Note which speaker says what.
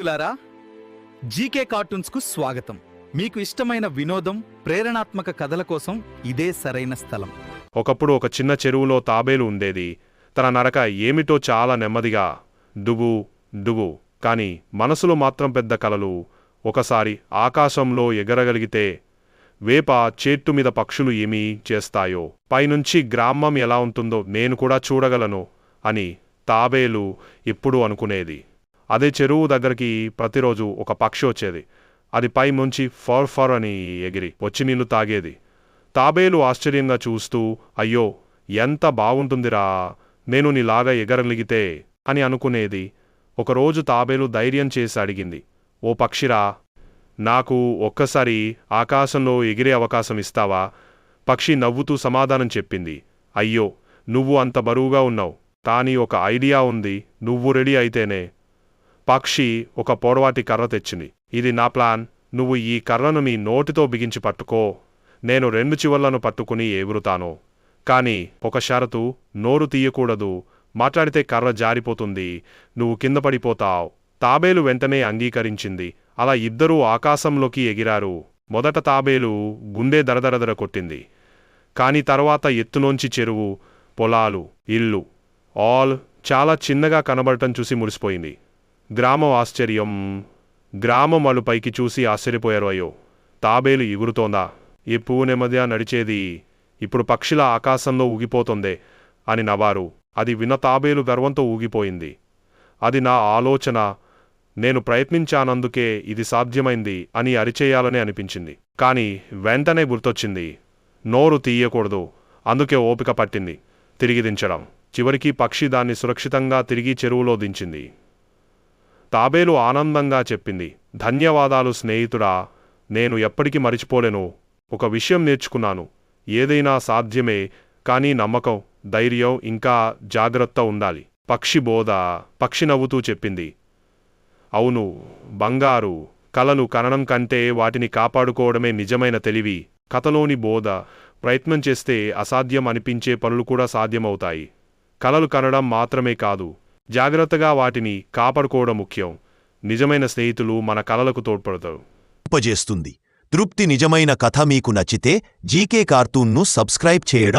Speaker 1: మిత్రులారా జీకే కార్టూన్స్కు స్వాగతం. మీకు ఇష్టమైన వినోదం ప్రేరణాత్మక కథల కోసం ఇదే సరైన స్థలం.
Speaker 2: ఒకప్పుడు ఒక చిన్న చెరువులో తాబేలు ఉండేది. తన నరక ఏమిటో చాలా నెమ్మదిగా దువు దుబు కాని మనసులో మాత్రం పెద్ద కలలు. ఒకసారి ఆకాశంలో ఎగరగలిగితే వేప చేట్టు మీద పక్షులు ఏమీ చేస్తాయో పైనుంచి గ్రామం ఎలా ఉంటుందో నేను కూడా చూడగలను అని తాబేలు ఎప్పుడూ అనుకునేది. అదే చెరువు దగ్గరికి ప్రతిరోజు ఒక పక్షి వచ్చేది. అది పై ముంచి ఫర్ ఫర్ అని ఎగిరి వచ్చి నీళ్ళు తాగేది. తాబేలు ఆశ్చర్యంగా చూస్తూ అయ్యో ఎంత బాగుంటుందిరా నేను నీలాగా ఎగరలిగితే అని అనుకునేది. ఒకరోజు తాబేలు ధైర్యం చేసి అడిగింది ఓ పక్షిరా నాకు ఒక్కసారి ఆకాశంలో ఎగిరే అవకాశం ఇస్తావా? పక్షి నవ్వుతూ సమాధానం చెప్పింది అయ్యో నువ్వు అంత బరువుగా ఉన్నావు. కానీ ఒక ఐడియా ఉంది నువ్వు రెడీ అయితేనే పక్షి ఒక పొడవాటి కర్ర తెచ్చింది. ఇది నా ప్లాన్. నువ్వు ఈ కర్రను మీ నోటితో బిగించి పట్టుకో. నేను రెండు చివర్లను పట్టుకుని ఎగురుతాను. కాని ఒక షరతు నోరు తీయకూడదు. మాట్లాడితే కర్ర జారిపోతుంది. నువ్వు కింద పడిపోతావు. తాబేలు వెంటనే అంగీకరించింది. అలా ఇద్దరూ ఆకాశంలోకి ఎగిరారు. మొదట తాబేలు గుండె దరదరదర కొట్టింది. కాని తర్వాత ఎత్తులోంచి చెరువు పొలాలు ఇల్లు ఆల్ చాలా చిన్నగా కనబడటం చూసి మురిసిపోయింది. గ్రామం ఆశ్చర్యం. గ్రామం వాళ్ళు పైకి చూసి ఆశ్చర్యపోయారు అయ్యో! తాబేలు ఎగురుతోందా? ఈ పువ్వు నెమ్మదిగా నడిచేది ఇప్పుడు పక్షిల ఆకాశంలో ఊగిపోతోందే అని నవారు అది విన్న తాబేలు గర్వంతో ఊగిపోయింది. అది నా ఆలోచన. నేను ప్రయత్నించానందుకే ఇది సాధ్యమైంది అని అరిచేయాలని అనిపించింది. కాని వెంటనే గుర్తొచ్చింది. నోరు తీయకూడదు. అందుకే ఓపిక పట్టింది. తిరిగి దించడం. చివరికి పక్షి దాన్ని సురక్షితంగా తిరిగి చెరువులో దించింది. తాబేలు ఆనందంగా చెప్పింది. ధన్యవాదాలు స్నేహితుడా నేను ఎప్పటికీ మరిచిపోలేను. ఒక విషయం నేర్చుకున్నాను. ఏదైనా సాధ్యమే కానీ నమ్మకం ధైర్యం ఇంకా జాగ్రత్త ఉండాలి. పక్షి బోధ పక్షి నవ్వుతూ చెప్పింది. అవును బంగారు కలను కనడం కంటే వాటిని కాపాడుకోవడమే నిజమైన తెలివి. కథలోని బోధ ప్రయత్నం చేస్తే అసాధ్యం అనిపించే పనులు కూడా సాధ్యమవుతాయి. కలలు కనడం మాత్రమే కాదు జాగ్రత్తగా వాటిని కాపాడుకోవడం ముఖ్యం. నిజమైన స్నేహితులు మన కలలకు తోడ్పడతారు.
Speaker 3: ఉపజేస్తుంది. తృప్తి నిజమైన కథ మీకు నచ్చితే జీకే కార్టూన్ను సబ్స్క్రైబ్ చేయడం